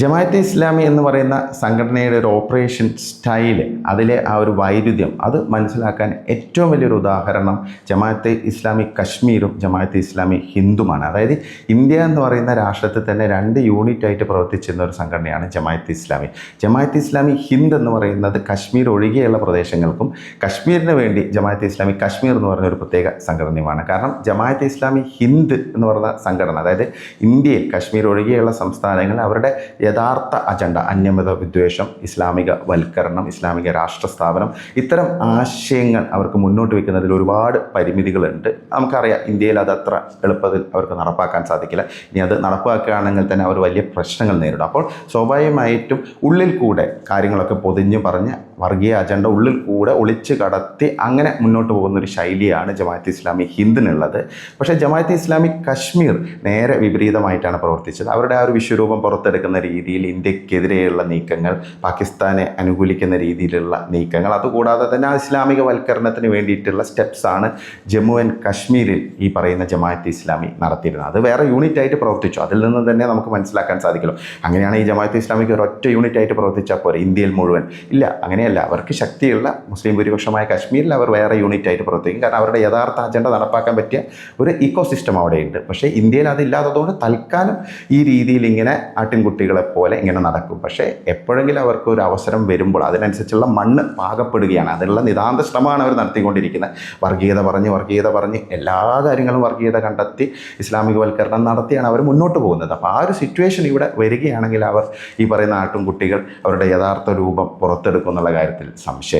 ജമാഅത്തെ ഇസ്ലാമി എന്ന് പറയുന്ന സംഘടനയുടെ ഒരു ഓപ്പറേഷൻ സ്റ്റൈൽ അതിലെ ആ ഒരു വൈരുദ്ധ്യം അത് മനസ്സിലാക്കാൻ ഏറ്റവും വലിയൊരു ഉദാഹരണം ജമാഅത്തെ ഇസ്ലാമി കശ്മീരും ജമാഅത്തെ ഇസ്ലാമി ഹിന്ദുമാണ്. അതായത് ഇന്ത്യ എന്ന് പറയുന്ന രാഷ്ട്രത്തിൽ തന്നെ രണ്ട് യൂണിറ്റ് ആയിട്ട് പ്രവർത്തിച്ചിരുന്ന ഒരു സംഘടനയാണ് ജമാഅത്തെ ഇസ്ലാമി. ജമാഅത്തെ ഇസ്ലാമി ഹിന്ദ് എന്ന് പറയുന്നത് കശ്മീർ ഒഴികെയുള്ള പ്രദേശങ്ങൾക്കും കശ്മീരിന് വേണ്ടി ജമാഅത്തെ ഇസ്ലാമി കശ്മീർ എന്ന് പറയുന്ന ഒരു പ്രത്യേക സംഘടനയുമാണ്. കാരണം ജമാഅത്തെ ഇസ്ലാമി ഹിന്ദ് എന്ന് പറയുന്ന സംഘടന അതായത് ഇന്ത്യയിൽ കശ്മീർ ഒഴികെയുള്ള സംസ്ഥാനങ്ങൾ അവരുടെ യഥാർത്ഥ അജണ്ട അന്യമത വിദ്വേഷം ഇസ്ലാമിക വൽക്കരണം ഇസ്ലാമിക രാഷ്ട്ര സ്ഥാപനം ഇത്തരം ആശയങ്ങൾ അവർക്ക് മുന്നോട്ട് വെക്കുന്നതിൽ ഒരുപാട് പരിമിതികളുണ്ട്. നമുക്കറിയാം ഇന്ത്യയിൽ അത് അത്ര എളുപ്പത്തിൽ അവർക്ക് നടപ്പാക്കാൻ സാധിക്കില്ല. ഇനി അത് നടപ്പാക്കുകയാണെങ്കിൽ തന്നെ അവർ വലിയ പ്രശ്നങ്ങൾ നേരിടും. അപ്പോൾ സ്വാഭാവികമായിട്ടും ഉള്ളിൽ കൂടെ കാര്യങ്ങളൊക്കെ പൊതിഞ്ഞ് പറഞ്ഞ് വർഗീയ അജണ്ട ഉള്ളിൽ കൂടെ ഒളിച്ച് കടത്തി അങ്ങനെ മുന്നോട്ട് പോകുന്ന ഒരു ശൈലിയാണ് ജമാഅത്ത് ഇസ്ലാമി ഹിന്ദിനുള്ളത്. പക്ഷേ ജമാഅത്ത് ഇസ്ലാമി കശ്മീർ നേരെ വിപരീതമായിട്ടാണ് പ്രവർത്തിച്ചത്. അവരുടെ ആ ഒരു വിശ്വരൂപം പുറത്തെടുക്കുന്ന രീതിയിൽ ഇന്ത്യക്കെതിരെയുള്ള നീക്കങ്ങൾ പാകിസ്ഥാനെ അനുകൂലിക്കുന്ന രീതിയിലുള്ള നീക്കങ്ങൾ. അതുകൂടാതെ തന്നെ ആ ഇസ്ലാമിക വൽക്കരണത്തിന് വേണ്ടിയിട്ടുള്ള സ്റ്റെപ്സാണ് ജമ്മു ആൻഡ് കശ്മീരിൽ ഈ പറയുന്ന ജമാഅത്ത് ഇസ്ലാമി നടത്തിയിരുന്നത്. അത് വേറെ യൂണിറ്റ് ആയിട്ട് പ്രവർത്തിച്ചു. അതിൽ നിന്ന് തന്നെ നമുക്ക് മനസ്സിലാക്കാൻ സാധിക്കുമല്ലോ അങ്ങനെയാണ് ഈ ജമാഅത്ത് ഇസ്ലാമിക്ക് ഒരു ഒറ്റ യൂണിറ്റ് ആയിട്ട് പ്രവർത്തിച്ചാൽ പോരെ ഇന്ത്യയിൽ മുഴുവൻ. ഇല്ല അങ്ങനെയല്ല. അവർക്ക് ശക്തിയുള്ള മുസ്ലിം ഭൂരിപക്ഷമായ കശ്മീരിൽ അവർ വേറെ യൂണിറ്റ് ആയിട്ട് പ്രവർത്തിക്കും. കാരണം അവരുടെ യഥാർത്ഥ അജണ്ട നടപ്പാക്കാൻ പറ്റിയ ഒരു ഇക്കോ സിസ്റ്റം അവിടെയുണ്ട്. പക്ഷേ ഇന്ത്യയിൽ അതില്ലാത്തതുകൊണ്ട് തൽക്കാലം ഈ രീതിയിൽ ഇങ്ങനെ ആട്ടിൻകുട്ടികളെ പോലെ ഇങ്ങനെ നടക്കും. പക്ഷേ എപ്പോഴെങ്കിലും അവർക്ക് ഒരു അവസരം വരുമ്പോൾ അതിനനുസരിച്ചുള്ള മണ്ണ് പാകപ്പെടുകയാണ്. അതിനുള്ള നിതാന്ത ശ്രമമാണ് അവർ നടത്തിക്കൊണ്ടിരിക്കുന്നത്. വർഗീയത പറഞ്ഞ് വർഗീയത പറഞ്ഞ് എല്ലാ കാര്യങ്ങളും വർഗീയത കണ്ടെത്തി ഇസ്ലാമികവൽക്കരണം നടത്തിയാണ് അവർ മുന്നോട്ട് പോകുന്നത്. അപ്പോൾ ആ ഒരു സിറ്റുവേഷൻ ഇവിടെ വരികയാണെങ്കിൽ അവർ ഈ പറയുന്ന ആട്ടും കുട്ടികൾ അവരുടെ യഥാർത്ഥ രൂപം പുറത്തെടുക്കും എന്നുള്ള കാര്യത്തിൽ സംശയമില്ല.